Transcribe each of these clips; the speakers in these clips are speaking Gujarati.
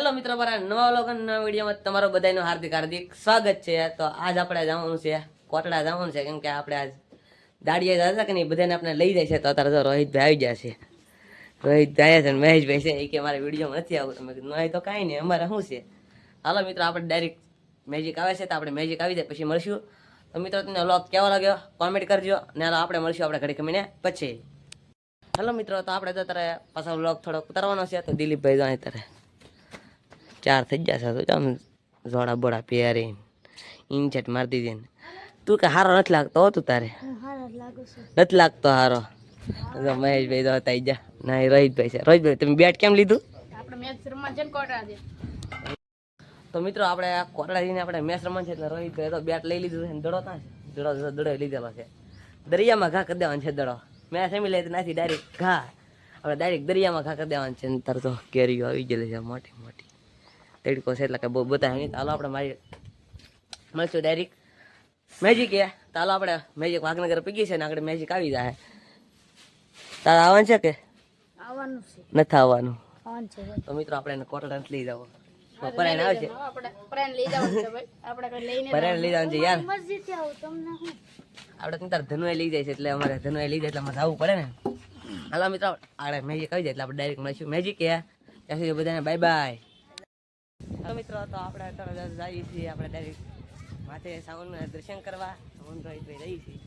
હેલો મિત્રો મારા નવા લોગન નવા વિડીયોમાં તમારો બધાનું હાર્દિક હાર્દિક સ્વાગત છે. તો આજ આપણે જવાનું છે, કોટડા જવાનું છે, કેમ કે આપણે આજ દાડીએ જતા કે નહીં, બધાને આપણે લઈ જાય છે. તો અત્યારે તો રોહિતભાઈ આવી જાય છે. રોહિતભાઈ આવ્યા છે મહેશભાઈ છે, એ કે અમારે વિડીયોમાં નથી આવું તમે નહીં તો કાંઈ નહીં, અમારે શું છે? હાલો મિત્રો, આપણે ડાયરેક્ટ મેજિક આવે છે, તો આપણે મેજિક આવી જાય, પછી મળશું. તો મિત્રો, તમને વ્લોગ કેવો લાગ્યો? કોમેન્ટ કરજો, ને હાલો આપણે મળશું આપણે ઘડી કમીને પછી. હેલો મિત્રો, તો આપણે તો અત્યારે પાછો વ્લોગ થોડો ઉતારવાનો છે, તો દિલીપભાઈ જો અત્યારે ચાર થઈ જશે તો ચાલ જોડા બોડા પહેરી. ઇન્ચેટ મારી દીધી ને તું કે હારો નથી લાગતો હતું તારે? નથી લાગતો હારો. મહેશભાઈ તો હતા જા ના રોહિતભાઈ છે. રોહિતભાઈ તમે બેટ કેમ લીધું? તો મિત્રો આપણે આ કોટડા જઈને આપણે મેચ રમવાનું છે એટલે રોહિતભાઈ તો બેટ લઈ લીધું છે દડો ત્યાં છે? દડો દડો લીધેલો છે. દરિયામાં ઘા કરી દેવાનો છે દડો. મેં સેમી લેતી નથી ડાયરેક્ટ ઘા. આપણે ડાયરેક્ટ દરિયામાં ઘા કરી દેવાનું છે તો કેરીઓ આવી ગયેલી છે મોટી મોટી. તડકો છે એટલે કે બહુ બધા નહીં ચાલો આપણે મારી મળશું ડાયરેક્ટ મેજિક એ. ચાલો આપણે મેજિક વાઘનગર પીગી છે ને આગળ મેજિક આવી જાય તારે આવવાનું છે કે? આવવાનું છે. નથી આવવાનું. તો મિત્રો આપણે એને કોટડા નથી લઈ જવો પરાયણ આવે છે પરાયણ લઈ જવાનું છે ભાઈ. આપણે લઈને પરાઈને લઈ જવાનું છે યાર. આવું તમને આપણે તો તાર ધનુએ લઈ જાય છે એટલે અમારે ધનવાઈ લઈ જાય એટલે અમારે જવું પડે ને. હાલો મિત્રો આગળ મેજિક આવી જાય એટલે આપણે ડાયરેક્ટ મળીશું. મેજિક એ. ત્યાં સુધી બધાને બાય બાય હાલો મિત્રો, તો આપણે અત્યારે જઈએ છીએ આપણે ડાયરેક્ટ માથે સાવનના દર્શન કરવા. હું ભાઈ જઈએ છીએ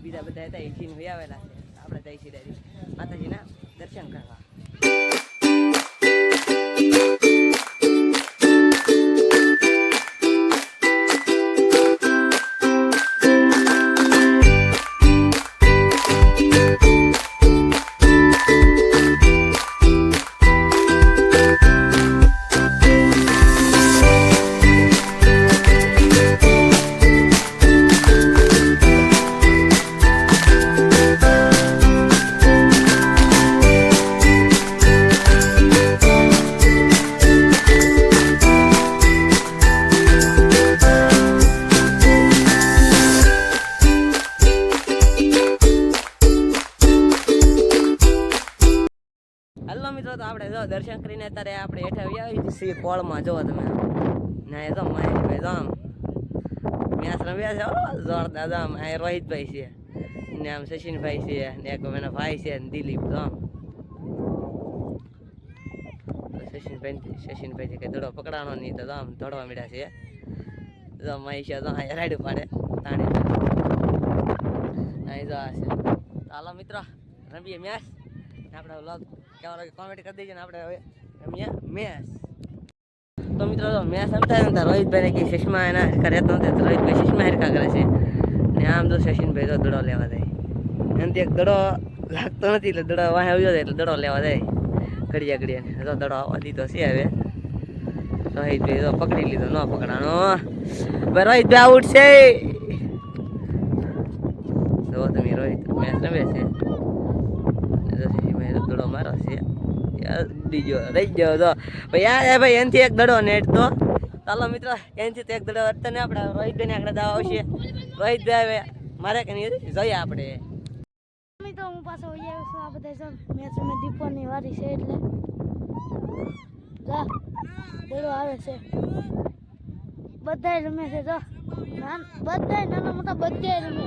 બીજા બધા હતા એ આવેલા છે. આપણે જઈએ છીએ ડાયરેક્ટ માતાજીના દર્શન કરવા. આપણે જો દર્શન કરીને અત્યારે આપણે હેઠે આવી છીએ કોળમાં. જો તમે ના એ તો મહેશભાઈ તો આમ છે, હો, જોરદાર આમ. આ રોહિતભાઈ છે, ને આમ સચિનભાઈ છે, ને એક એના ભાઈ છે, ને દિલીપ તો આમ. સચિનભાઈ સચિનભાઈ છે કે દડો પકડાનો નહીં તો આમ દોડવા મળ્યા છે. જો છે, તો અહીંયા રાડું પાડે, તાણી. અહીં જો આ છે. ચાલો મિત્રો, રમીએ મેચ આપણે વ્લોગ લાગે કોમેન્ટ કરી દેજો ને આપણે હવે રમીએ. મેસ. તો મિત્રો તો મેં રમતા રમતા રોહિતભાઈને કે ચશ્મા એના હરખા રહેતો નથી તો રોહિતભાઈ ચશ્મા હરખા કરે છે. ને આમ તો સચિનભાઈ તો દડો લેવા જાય. એમ એક દડો લાગતો નથી એટલે દડો વાહે આવ્યો જાય એટલે દડો લેવા જાય. ઘડિયા ઘડિયા તો દડો આવવા દીધો છે હવે. રોહિતભાઈ તો પકડી લીધો, ન પકડાનો. ભાઈ રોહિતભાઈ આઉટ છે. જો તમે રોહિત મેચ રમે છે. મારો છે. બીજો રહી ગયો તો. ભાઈ આ ભાઈ, એનથી એક દડો નેટ તો ચાલો મિત્રો, એનથી એક દડો હતો ને આપણે રોહિતભાઈ આગળ દાવા આવશે. રોહિતભાઈ મારે કે નહીં જોઈએ આપણે. તો હું પાછો આ બધા મેચ અમે દીપોની વારી છે એટલે. જા, દેડો આવે છે. બધાય રમે છે, જો. બધાય નાના મોટા બધાય રમે.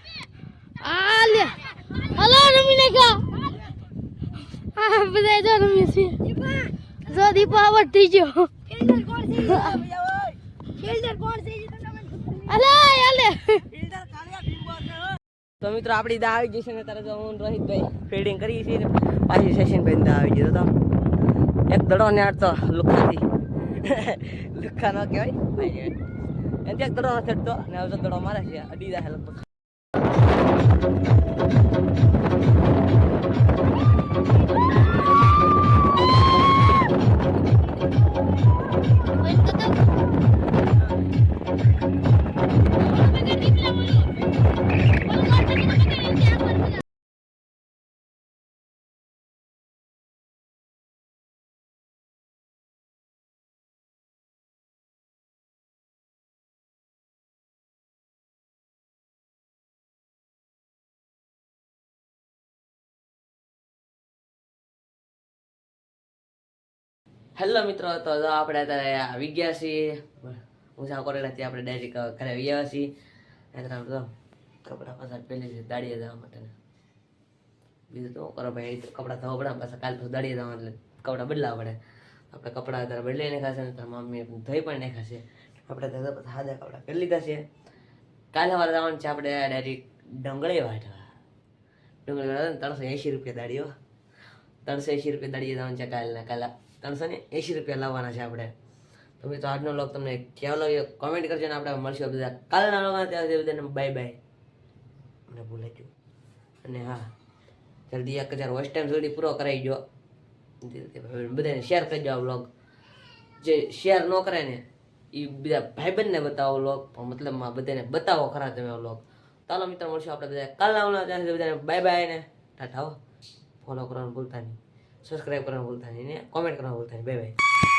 આ બધા જો રમી છે. જો દીપો આવડ થઈ ગયો. અલા તો મિત્રો આપણી દા આવી જશે ને તારે તો હું રોહિતભાઈ ફિલ્ડિંગ કરી છે ને પાછી સચિનભાઈ દા આવી ગયો તો એક દડો ને આડતો લુખાથી. લુખા ન કહેવાય ભાઈ એને ત્યાં દડો ન ચડતો ને હવે દડો મારે છે અડી દા લગભગ. હેલો મિત્રો, તો આપણે અત્યારે આવી ગયા છીએ. ઊંચા નથી આપણે ડાયરેક્ટ ઘરે આવી ગયા છીએ. અત્યારે તો કપડાં પાછા પહેલી છે દાડીએ જવા માટે બીજું તો કરો ભાઈ કપડાં થવા પડે, પાછા કાલ પછી દાડીએ જવા એટલે કપડાં બદલાવા પડે. આપણે કપડાં અત્યારે બદલાઈ નાખાશે ને તારા મમ્મી ધોઈ પણ નાખાશે આપણે દાદા પછી સાદા કપડાં પહેરી લીધા છે. કાલે સવારે જવાનું છે આપણે ડાયરેક્ટ ડુંગળી વાટવા. ડુંગળી વાટવા ત્રણસો એંશી રૂપિયા દાડીઓ ત્રણસો એંશી રૂપિયા દાડીએ જવાનું છે કાલના, કાલે ત્રણસો ને એંશી રૂપિયા લાવવાના છે આપણે. તો મિત્રો, આજનો લોક તમને કેવો લાગ્યો? કોમેન્ટ કરજો ને આપણે મળશું બધા. કાલના લોક ત્યાં સુધી બધાને બાય બાય મને ભૂલાઈ અને હા, જલ્દી એક હજાર વોચ ટાઈમ સુધી પૂરો કરાવી દો બધાને શેર કરી દો બ્લોગ જે શેર ન કરે ને એ બીજા ભાઈબંધને બતાવો વ્લોગ મતલબમાં બધાને બતાવો ખરા તમે લોક ચાલો મિત્રો, મળશું આપણે બધા. કાલના ત્યાં સુધી બધાને બાય બાય ને. ટાટા ફોલો કરવાનું ભૂલતા નહીં. કરવાનું ભૂલતા નહીં ને કોમેન્ટ કરવાનું ભૂલતા નહીં બાય બાય